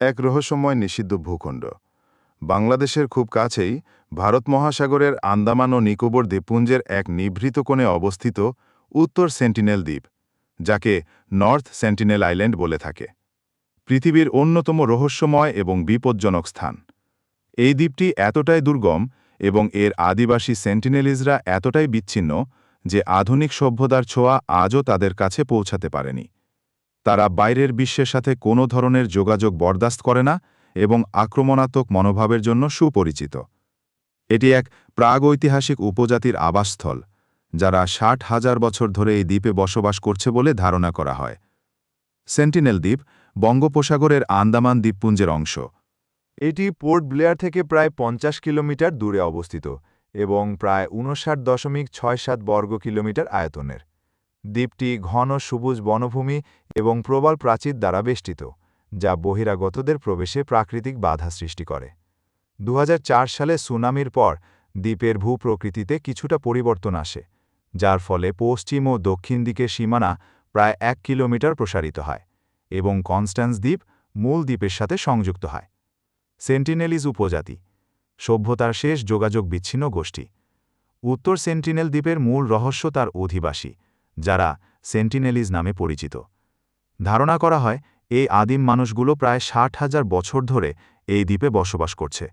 এক রহস্যময় নিষিদ্ধ ভূখণ্ড। বাংলাদেশের খুব কাছেই ভারত মহাসাগরের আন্দামান ও নিকোবর দ্বীপপুঞ্জের এক নিভৃত কোণে অবস্থিত উত্তর সেন্টিনেল দ্বীপ, যাকে নর্থ সেন্টিনেল আইল্যান্ড বলে থাকে। পৃথিবীর অন্যতম রহস্যময় এবং বিপজ্জনক স্থান। এই দ্বীপটি এতটাই দুর্গম এবং এর আদিবাসী সেন্টিনেলিজরা এতটাই বিচ্ছিন্ন যে আধুনিক সভ্যতার ছোঁয়া আজও তাদের কাছে পৌঁছাতে পারেনি। তারা বাইরের বিশ্বের সাথে কোনো ধরনের যোগাযোগ বরদাস্ত করে না এবং আক্রমণাত্মক মনোভাবের জন্য সুপরিচিত। এটি এক প্রাগৈতিহাসিক উপজাতির আবাসস্থল, যারা ষাট হাজার বছর ধরে এই দ্বীপে বসবাস করছে বলে ধারণা করা হয়। সেন্টিনেল দ্বীপ বঙ্গোপসাগরের আন্দামান দ্বীপপুঞ্জের অংশ। এটি পোর্ট ব্লেয়ার থেকে প্রায় পঞ্চাশ কিলোমিটার দূরে অবস্থিত এবং প্রায় উনষাট দশমিক ছয় সাত বর্গ কিলোমিটার আয়তনের। দ্বীপটি ঘন সবুজ বনভূমি এবং প্রবল প্রাচীর দ্বারা বেষ্টিত, যা বহিরাগতদের প্রবেশে প্রাকৃতিক বাধা সৃষ্টি করে। দু হাজার চার সালে সুনামির পর দ্বীপের ভূপ্রকৃতিতে কিছুটা পরিবর্তন আসে, যার ফলে পশ্চিম ও দক্ষিণ দিকের সীমানা প্রায় এক কিলোমিটার প্রসারিত হয় এবং কনস্ট্যান্স দ্বীপ মূল দ্বীপের সাথে সংযুক্ত হয়। সেন্টিনেলিজ উপজাতি, সভ্যতার শেষ যোগাযোগ বিচ্ছিন্ন গোষ্ঠী। উত্তর সেন্টিনেল দ্বীপের মূল রহস্য তার অধিবাসী যারা সেন্টিনেলিজ নামে পরিচিত। ধারণা করা হয়, এই আদিম মানুষগুলো প্রায় ষাট হাজার বছর ধরে এই দ্বীপে বসবাস করছে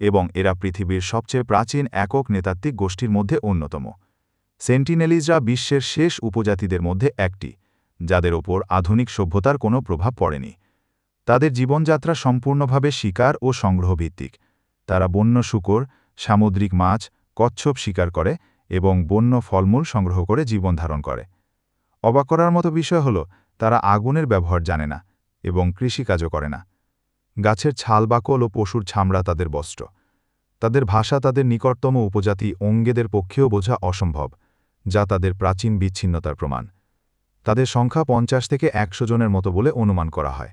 এবং এরা পৃথিবীর সবচেয়ে প্রাচীন একক নেতাত্ত্বিক গোষ্ঠীর মধ্যে অন্যতম। সেন্টিনেলিজরা বিশ্বের শেষ উপজাতিদের মধ্যে একটি, যাদের ওপর আধুনিক সভ্যতার কোনো প্রভাব পড়েনি। তাদের জীবনযাত্রা সম্পূর্ণভাবে শিকার ও সংগ্রহভিত্তিক। তারা বন্য শুকর, সামুদ্রিক মাছ, কচ্ছপ শিকার করে এবং বন্য ফলমূল সংগ্রহ করে জীবন ধারণ করে। অবাক করার মতো বিষয় হল, তারা আগুনের ব্যবহার জানে না এবং কৃষিকাজও করে না। গাছের ছাল বাকল ও পশুর ছামড়া তাদের বস্ত্র। তাদের ভাষা তাদের নিকটতম উপজাতি অঙ্গেদের পক্ষেও বোঝা অসম্ভব, যা তাদের প্রাচীন বিচ্ছিন্নতার প্রমাণ। তাদের সংখ্যা পঞ্চাশ থেকে একশো জনের মতো বলে অনুমান করা হয়,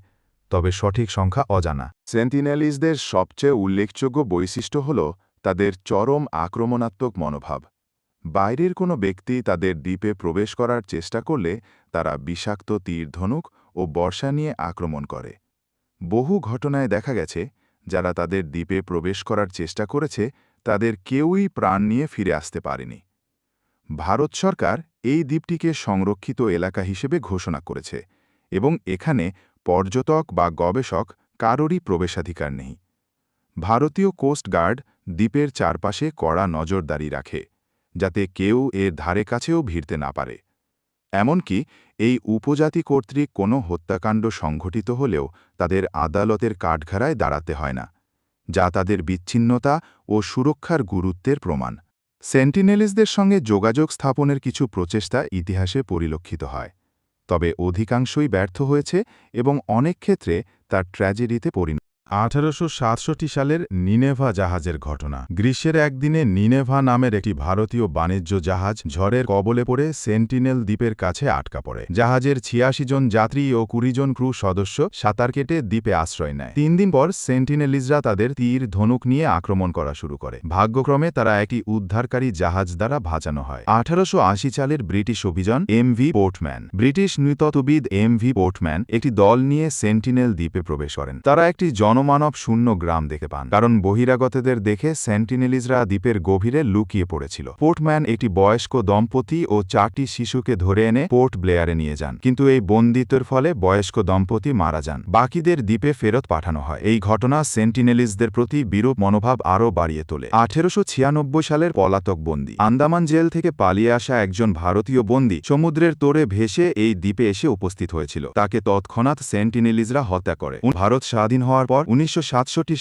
তবে সঠিক সংখ্যা অজানা। সেন্টিনেলিজদের সবচেয়ে উল্লেখযোগ্য বৈশিষ্ট্য হল তাদের চরম আক্রমণাত্মক মনোভাব। বাইরের কোনো ব্যক্তি তাদের দ্বীপে প্রবেশ করার চেষ্টা করলে তারা বিষাক্ত তীর ধনুক ও বর্ষা নিয়ে আক্রমণ করে। বহু ঘটনায় দেখা গেছে, যারা তাদের দ্বীপে প্রবেশ করার চেষ্টা করেছে, তাদের কেউই প্রাণ নিয়ে ফিরে আসতে পারেনি। ভারত সরকার এই দ্বীপটিকে সংরক্ষিত এলাকা হিসেবে ঘোষণা করেছে এবং এখানে পর্যটক বা গবেষক কারোরই প্রবেশাধিকার নেই। ভারতীয় কোস্ট গার্ড দ্বীপের চারপাশে কড়া নজরদারি রাখে। যাতে কেউ এর ধারে কাছেও ভিড়তে না পারে। এমনকি এই উপজাতি কর্তৃক কোনো হত্যাকাণ্ড সংঘটিত হলেও তাদের আদালতের কাঠঘাড়ায় দাঁড়াতে হয় না, যা তাদের বিচ্ছিন্নতা ও সুরক্ষার গুরুত্বের প্রমাণ। সেন্টিনেলিসদের সঙ্গে যোগাযোগ স্থাপনের কিছু প্রচেষ্টা ইতিহাসে পরিলক্ষিত হয়, তবে অধিকাংশই ব্যর্থ হয়েছে এবং অনেক ক্ষেত্রে তার ট্র্যাজেডিতে পরিণত আঠারোশো সাতষট্টি সালের নিনেভা জাহাজের ঘটনা। গ্রীষ্মের একদিনে নিনেভা নামের একটি ভারতীয় বাণিজ্য জাহাজ ঝড়ের কবলে পড়ে সেন্টিনেল দ্বীপের কাছে আটকা পড়ে। জাহাজের ছিয়াশি জন যাত্রী ও কুড়ি জন ক্রু সদস্য সাঁতার কেটে দ্বীপে আশ্রয় নেয়। তিন দিন পর সেন্টিনেলিজরা তাদের তীর, ধনুক নিয়ে আক্রমণ করা শুরু করে। ভাগ্যক্রমে তারা একটি উদ্ধারকারী জাহাজ দ্বারা ভাজানো হয়। আঠারোশো আশি সালের ব্রিটিশ অভিযান এম ভি পোর্টম্যান। ব্রিটিশ নৃতত্ত্ববিদ এম ভি পোর্টম্যান একটি দল নিয়ে সেন্টিনেল দ্বীপে প্রবেশ করেন। তারা একটি জনমানব শূন্য গ্রাম দেখে পান। কারণ বহিরাগতদের দেখে সেন্টিনেলিজরা দ্বীপের গভীরে লুকিয়ে পড়েছিল। পোর্টম্যান একটি বয়স্ক দম্পতি ও চারটি শিশুকে ধরে এনে পোর্ট ব্লেয়ারে নিয়ে যান। কিন্তু এই বন্দিত্বের ফলে বয়স্ক দম্পতি মারা যান। বাকিদের দ্বীপে ফেরত পাঠানো হয়। এই ঘটনা সেন্টিনেলিজদের প্রতি বিরূপ মনোভাব আরও বাড়িয়ে তোলে। আঠেরোশো ছিয়ানব্বই সালের পলাতক বন্দী। আন্দামান জেল থেকে পালিয়ে আসা একজন ভারতীয় বন্দী সমুদ্রের তোরে ভেসে এই দ্বীপে এসে উপস্থিত হয়েছিল। তাকে তৎক্ষণাৎ সেন্টিনেলিজরা হত্যা করে। ভারত স্বাধীন হওয়ার পর উনিশশো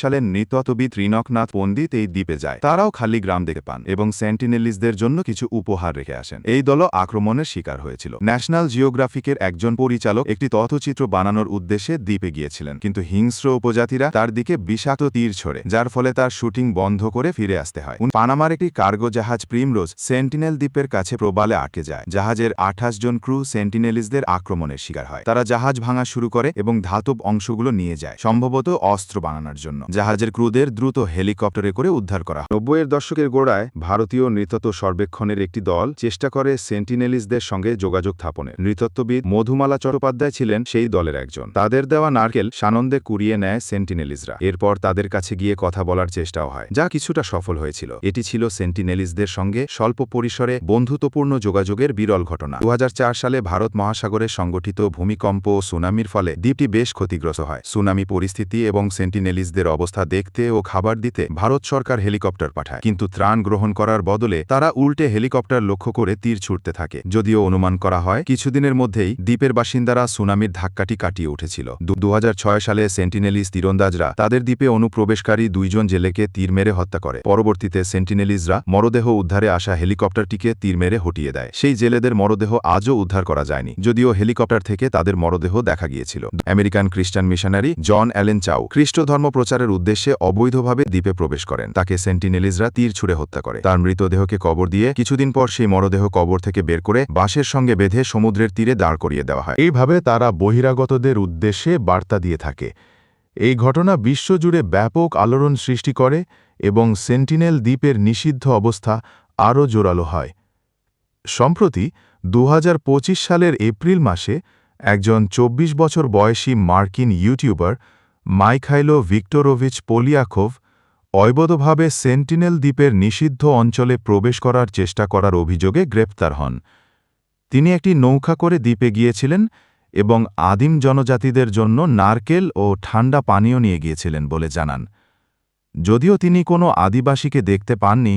সালের নৃতত্ত্ববিদ ত্রিনকনাথ পণ্ডিত এই দ্বীপে যায়। তারাও খালি গ্রাম দেখে পান এবং সেন্টিনেলিসদের জন্য কিছু উপহার রেখে আসেন। এই দল আক্রমণের শিকার হয়েছিল। ন্যাশনাল জিওগ্রাফিকের একজন পরিচালক একটি তথ্যচিত্র বানানোর উদ্দেশ্যে দ্বীপে গিয়েছিলেন, কিন্তু হিংস্র উপজাতিরা তার দিকে বিষাক্ত তীর ছড়ে, যার ফলে তার শুটিং বন্ধ করে ফিরে আসতে হয়। পানামার একটি কার্গো জাহাজ প্রিমরোজ সেন্টিনেল দ্বীপের কাছে প্রবালে আটকে যায়, জাহাজের আঠাশ জন ক্রু সেন্টিনেলিসদের আক্রমণের শিকার হয়। তারা জাহাজ ভাঙা শুরু করে এবং ধাতব অংশগুলো নিয়ে যায়। সম্ভবত অস্ত্র বানানোর জন্য। জাহাজের ক্রুদের দ্রুত হেলিকপ্টারে করে উদ্ধার করা নব্বইয়ের দশকের গোড়ায় ভারতীয় নৃতত্ব সর্বেক্ষণের একটি দল চেষ্টা করে সেন্টিনেলিসদের সঙ্গে যোগাযোগ স্থাপনের নৃতত্ববিদ মধুমালা চট্টোপাধ্যায় ছিলেন সেই দলের একজন। তাদের দেওয়া নারকেল সানন্দে কুড়িয়ে নেয় সেন্টিনেলিসরা। এরপর তাদের কাছে গিয়ে কথা বলার চেষ্টাও হয়, যা কিছুটা সফল হয়েছিল। এটি ছিল সেন্টিনেলিসদের সঙ্গে স্বল্প পরিসরে বন্ধুত্বপূর্ণ যোগাযোগের বিরল ঘটনা। দু হাজার চার সালে ভারত মহাসাগরে সংগঠিত ভূমিকম্প ও সুনামির ফলে দ্বীপটি বেশ ক্ষতিগ্রস্ত হয়। সুনামি পরিস্থিতি এবং সেন্টিনেলিসদের অবস্থা দেখতে ও খাবার দিতে ভারত সরকার হেলিকপ্টার পাঠায়। কিন্তু ত্রাণ গ্রহণ করার বদলে তারা উল্টে হেলিকপ্টার লক্ষ্য করে তীর ছুটতে থাকে। যদিও অনুমান করা হয়, কিছুদিনের মধ্যেই দ্বীপের বাসিন্দারা সুনামির ধাক্কাটি কাটিয়ে উঠেছিল। দু হাজার ছয় সালে সেন্টিনেলিস তীরন্দাজরা তাদের দ্বীপে অনুপ্রবেশকারী দুইজন জেলেকে তীর মেরে হত্যা করে। পরবর্তীতে সেন্টিনেলিসরা মরদেহ উদ্ধারে আসা হেলিকপ্টারটিকে তীর মেরে হটিয়ে দেয়। সেই জেলেদের মরদেহ আজও উদ্ধার করা যায়নি, যদিও হেলিকপ্টার থেকে তাদের মরদেহ দেখা গিয়েছিল। আমেরিকান খ্রিস্টান মিশনারি জন অ্যালেন চাও খ্রিস্ট ধর্ম প্রচারের উদ্দেশ্যে অবৈধভাবে দ্বীপে প্রবেশ করেন। তাকে সেন্টিনেলিজরা তীর ছুড়ে হত্যা করে। তার মৃতদেহকে কবর দিয়ে কিছুদিন পর সেই মরদেহ কবর থেকে বের করে বাঁশের সঙ্গে বেঁধে সমুদ্রের তীরে দাঁড় করিয়ে দেওয়া হয়। এইভাবে তারা বহিরাগতদের উদ্দেশ্যে বার্তা দিয়ে থাকে। এই ঘটনা বিশ্বজুড়ে ব্যাপক আলোড়ন সৃষ্টি করে এবং সেন্টিনেল দ্বীপের নিষিদ্ধ অবস্থা আরও জোরালো হয়। সম্প্রতি দু হাজার পঁচিশ সালের এপ্রিল মাসে একজন ২৪ বছর বয়সী মার্কিন ইউটিউবার মাইখাইলো ভিক্টোরোভিচ পোলিয়াকোভ অবৈধভাবে সেন্টিনেল দ্বীপের নিষিদ্ধ অঞ্চলে প্রবেশ করার চেষ্টা করার অভিযোগে গ্রেপ্তার হন। তিনি একটি নৌকা করে দ্বীপে গিয়েছিলেন এবং আদিম জনজাতিদের জন্য নারকেল ও ঠান্ডা পানীয় নিয়ে গিয়েছিলেন বলে জানান। যদিও তিনি কোনো আদিবাসীকে দেখতে পাননি,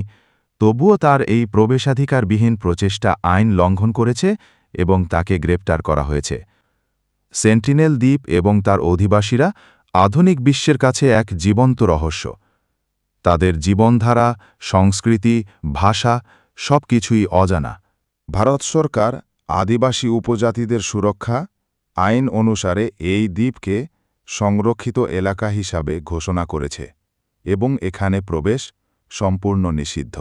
তবুও তার এই প্রবেশাধিকারবিহীন প্রচেষ্টা আইন লঙ্ঘন করেছে এবং তাকে গ্রেপ্তার করা হয়েছে। সেন্টিনেল দ্বীপ এবং তার অধিবাসীরা আধুনিক বিশ্বের কাছে এক জীবন্ত রহস্য। তাদের জীবনধারা, সংস্কৃতি, ভাষা সবকিছুই অজানা। ভারত সরকার আদিবাসী উপজাতিদের সুরক্ষা আইন অনুসারে এই দ্বীপকে সংরক্ষিত এলাকা হিসাবে ঘোষণা করেছে এবং এখানে প্রবেশ সম্পূর্ণ নিষিদ্ধ।